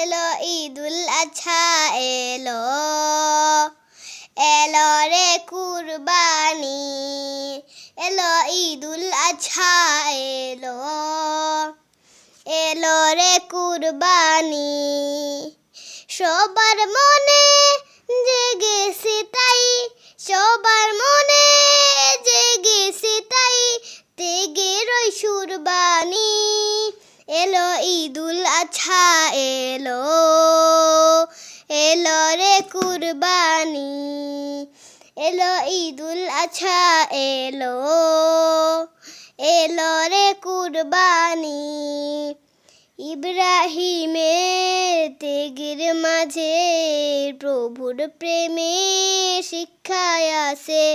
এলো ঈদুল আজহা, এলো এলো রে কুরবানি, এলো ঈদুল আজহা, এলো এলো রে কুরবানি। সবার মনে জেগেছে তাই, সবার মনে জেগেছে তাই, তেগের ওই সুরবানি। এলো ঈদুল আজহা এলো এলো রে কুরবানি, এলো ঈদুল আজহা এলো এলো রে কুরবানি। ইব্রাহিমের তেগের মাঝে প্রভুর প্রেমে শিক্ষায় আসে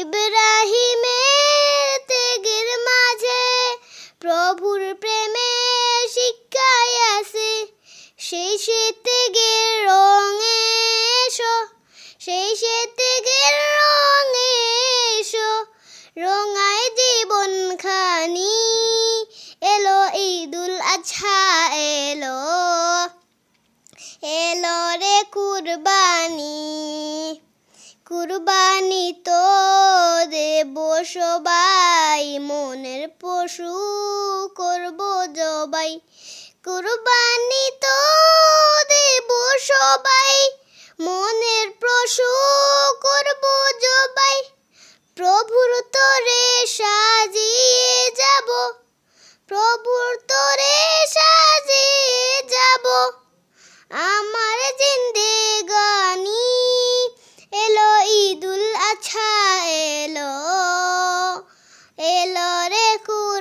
ইব্রাহিমের কুরবানি কুরবানি তো দেব সবাই মনের পশু করব জবাই। কুরবানি তো দেব সবাই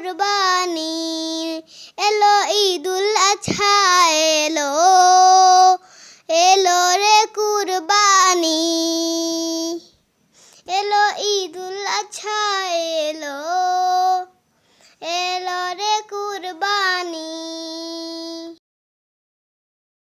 কোরবানি। এলো ঈদুল আছা এলো এলো রে কুরবানি। এলো ঈদুল আছা এলো এলো রে কুরবানি।